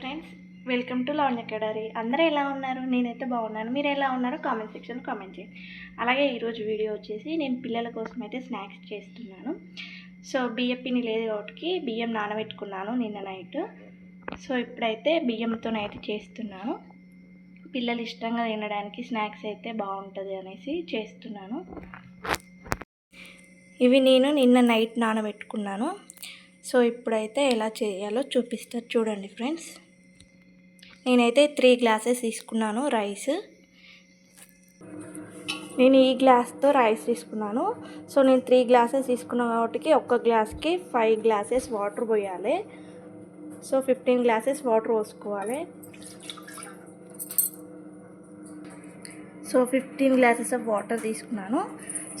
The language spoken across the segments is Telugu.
Friends welcome to Lavanya Kadari అందరూ ఎలా ఉన్నారు? నేనైతే బాగున్నాను. మీరు ఎలా ఉన్నారో కామెంట్ సెక్షన్ కామెంట్ చేయండి. అలాగే ఈరోజు వీడియో వచ్చేసి నేను పిల్లల కోసం అయితే స్నాక్స్ చేస్తున్నాను. సో బియ్యం పిండి లేదు కాబట్టి బియ్యం నానబెట్టుకున్నాను నిన్న నైట్ సో ఇప్పుడైతే బియ్యంతోనైతే చేస్తున్నాను. పిల్లలు ఇష్టంగా తినడానికి స్నాక్స్ అయితే బాగుంటుంది అనేసి చేస్తున్నాను. ఇవి నేను నిన్న నైట్ నానబెట్టుకున్నాను. సో ఇప్పుడైతే ఎలా చేయాలో చూపిస్తారు చూడండి ఫ్రెండ్స్ నేనైతే త్రీ గ్లాసెస్ తీసుకున్నాను రైస్. నేను ఈ గ్లాస్తో రైస్ తీసుకున్నాను. సో నేను త్రీ గ్లాసెస్ తీసుకున్నాను కాబట్టి ఒక్క గ్లాస్కి ఫైవ్ గ్లాసెస్ వాటర్ పోయాలి. సో ఫిఫ్టీన్ గ్లాసెస్ వాటర్ పోసుకోవాలి. So fifteen glasses of water తీసుకున్నాను.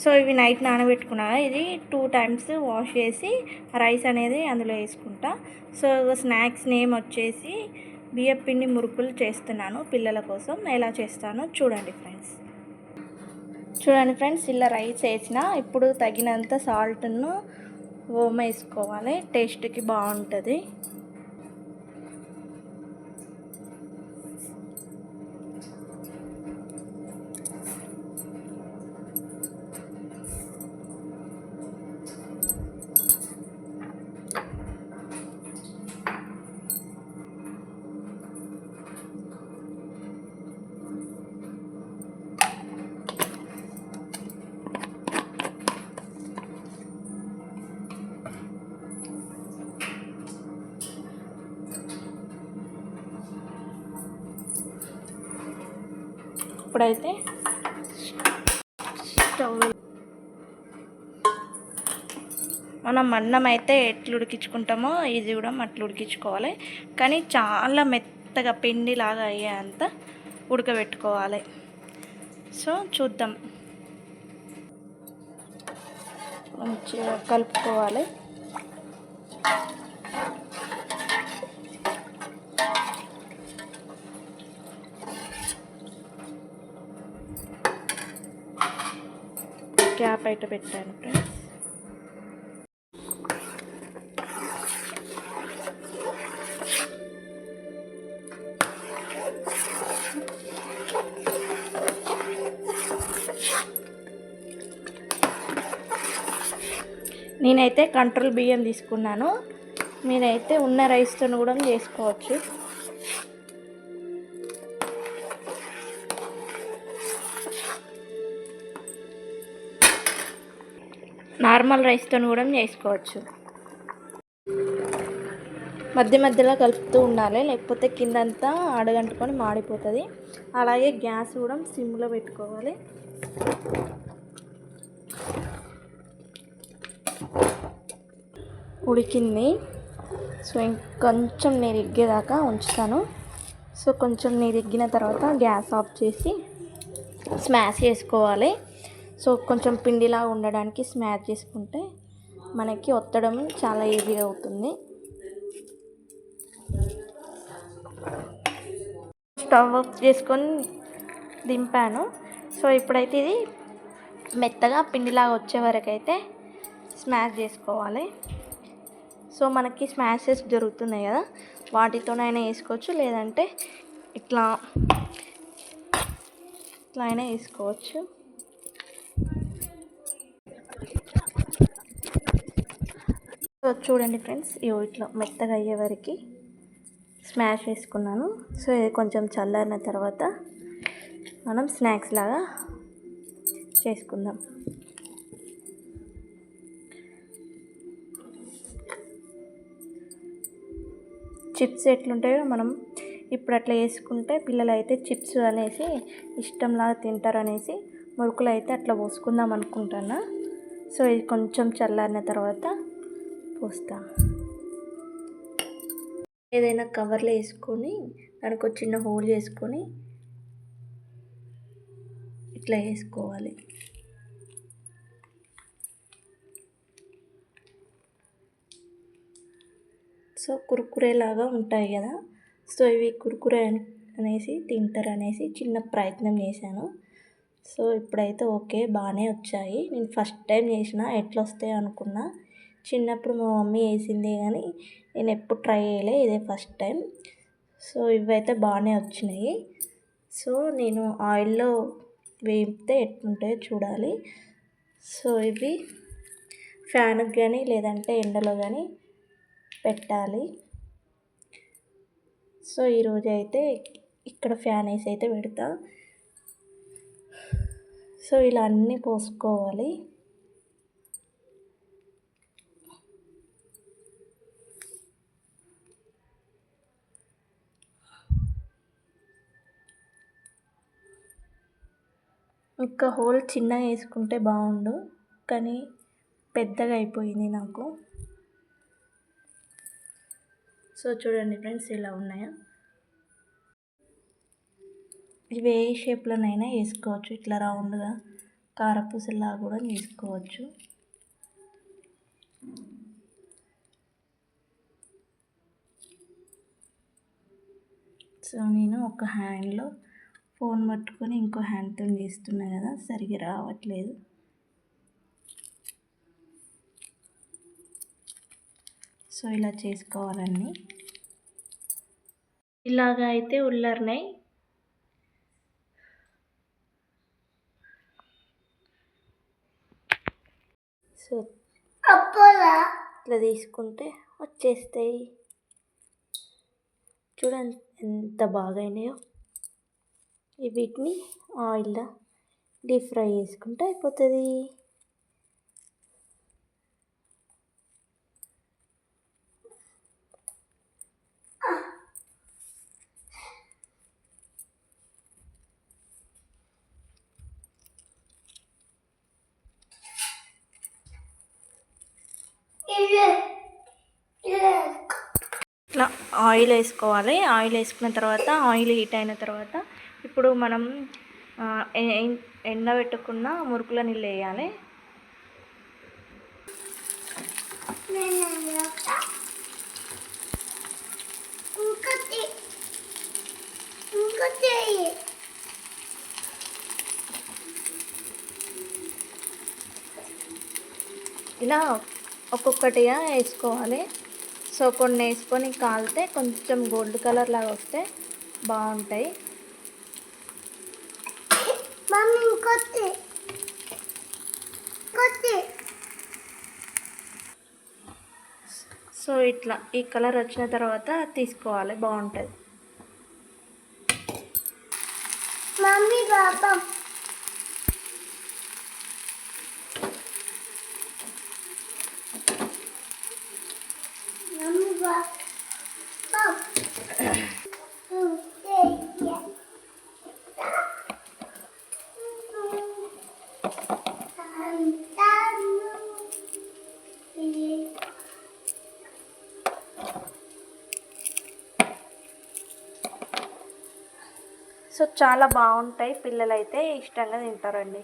సో ఇవి నైట్ నానబెట్టుకున్నా ఇది టూ టైమ్స్ వాష్ చేసి రైస్ అనేది అందులో వేసుకుంటా. సో స్నాక్స్ నేమ్ వచ్చేసి బియ్యం పిండి మురుకులు చేస్తున్నాను పిల్లల కోసం. ఎలా చేస్తానో చూడండి ఫ్రెండ్స్. చూడండి ఫ్రెండ్స్ ఇలా రైస్ వేసిన ఇప్పుడు తగినంత సాల్ట్ను ఓమ వేసుకోవాలి టేస్ట్కి బాగుంటుంది. ఇప్పుడైతే స్టవ్ మనం అన్నం అయితే ఎట్లు ఉడికించుకుంటామో ఇది కూడా అట్లా ఉడికించుకోవాలి. కానీ చాలా మెత్తగా పిండిలాగా అయ్యేంత ఉడకబెట్టుకోవాలి. సో చూద్దాం. మంచిగా కలుపుకోవాలి. బయట పెట్టాను ఫ్రెండ్స్ నేనైతే కంట్రోల్ బియ్యం తీసుకున్నాను. మీరైతే ఉన్న రైస్తో కూడా చేసుకోవచ్చు. నార్మల్ రైస్తో కూడా చేసుకోవచ్చు. మధ్య మధ్యలో కలుపుతూ ఉండాలి. లేకపోతే కిందంతా అడగంటుకొని మాడిపోతుంది. అలాగే గ్యాస్ కూడా సిమ్లో పెట్టుకోవాలి. ఉడికింది. సో ఇంకొంచెం నీరు ఎగ్గేదాకా ఉంచుతాను. సో కొంచెం నీరు ఎగ్గిన తర్వాత గ్యాస్ ఆఫ్ చేసి స్మాష్ చేసుకోవాలి. సో కొంచెం పిండిలా ఉండడానికి స్మాష్ చేసుకుంటే మనకి ఒత్తడం చాలా ఈజీగా అవుతుంది. స్టవ్ ఆఫ్ చేసుకొని దింపాను. సో ఇప్పుడైతే ఇది మెత్తగా పిండిలాగా వచ్చే వరకు అయితే స్మాష్ చేసుకోవాలి. సో మనకి స్మాషెస్ జరుగుతున్నాయి కదా వాటితోనైనా వేసుకోవచ్చు. లేదంటే ఇట్లా ఇట్లా అయినా వేసుకోవచ్చు. సో చూడండి ఫ్రెండ్స్ ఇవో ఇట్లా మెత్తగా అయ్యే వరకు స్మాష్ వేసుకున్నాను సో ఇది కొంచెం చల్లారిన తర్వాత మనం స్నాక్స్ లాగా చేసుకుందాం. చిప్స్ ఎట్లుంటాయో మనం ఇప్పుడు అట్లా వేసుకుంటే పిల్లలు అయితే చిప్స్ అనేసి ఇష్టంలాగా తింటారు అనేసి మురుకులు అయితే అట్లా పోసుకుందాం అనుకుంటాను. సో ఇది కొంచెం చల్లారిన తర్వాత పోస్తా ఏదైనా కవర్లో వేసుకొని దానికి ఒక చిన్న హోల్ చేసుకొని ఇట్లా వేసుకోవాలి. సో కురుకురేలాగా ఉంటాయి కదా. సో ఇవి కురుకురే అనేసి తింటారు అనేసి చిన్న ప్రయత్నం చేశాను. సో ఇప్పుడైతే ఓకే బాగానే వచ్చాయి. నేను ఫస్ట్ టైం చేసిన ఎట్లా వస్తాయి అనుకున్నా. చిన్నప్పుడు మా మమ్మీ వేసిందే కానీ నేను ఎప్పుడు ట్రై చేయలే ఇదే ఫస్ట్ టైం. సో ఇవైతే బాగానే వచ్చినాయి. సో నేను ఆయిల్లో వేపితే ఎట్లుంటాయో చూడాలి. సో ఇవి ఫ్యాన్కి కానీ లేదంటే ఎండలో కానీ పెట్టాలి. సో ఈరోజు అయితే ఇక్కడ ఫ్యాన్ వేసి అయితే పెడతా. సో ఇలా అన్నీ పోసుకోవాలి. ఇంకా హోల్ చిన్నగా వేసుకుంటే బాగుండు కానీ పెద్దగా అయిపోయింది నాకు. సో చూడండి ఫ్రెండ్స్ ఇలా ఉన్నాయా. ఇవి ఏ షేప్లోనైనా వేసుకోవచ్చు ఇట్లా రౌండ్గా కారపూసలా కూడా చేసుకోవచ్చు సో నేను ఒక హ్యాండ్లో ఫోన్ పట్టుకొని ఇంకో హ్యాండ్తో చేస్తున్నా కదా సరిగ్గా రావట్లేదు. సో ఇలా చేసుకోవాలండి ఇలాగ అయితే ఉల్లర్నాయి. సో ఇట్లా తీసుకుంటే వచ్చేస్తాయి. చూడండి ఎంత బాగైనాయో. ఈ వీటిని ఆయిల్లో డీప్ ఫ్రై చేసుకుంటే అయిపోతుంది. ఇట్లా ఆయిల్ వేసుకోవాలి. ఆయిల్ వేసుకున్న తర్వాత ఆయిల్ హీట్ అయిన తర్వాత ఇప్పుడు మనం ఎండబెట్టుకున్న మురుకుల నీళ్ళు వేయాలి. ఇలా ఒక్కొక్కటిగా వేసుకోవాలి. సో కొన్ని వేసుకొని కాలితే కొంచెం గోల్డ్ కలర్ లాగా వస్తే బాగుంటాయి. మమ్మీ ఇంకొకటి ఇంకొకటి సో ఇట్లా ఈ కలర్ వచ్చిన తర్వాత తీసుకోవాలి బాగుంటుంది. మమ్మీ బాబా మమ్మీ బాబా సో చాలా బాగుంటాయి. పిల్లలైతే ఇష్టంగా తింటారండి.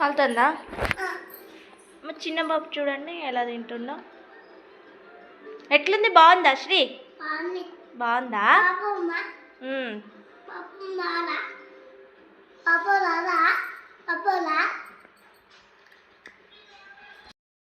కలుతుందా? మా చిన్న బాబు చూడండి ఎలా తింటుందో ఎట్లుంది? బాగుందా శ్రీ? బాగుందా. పాపమ్మ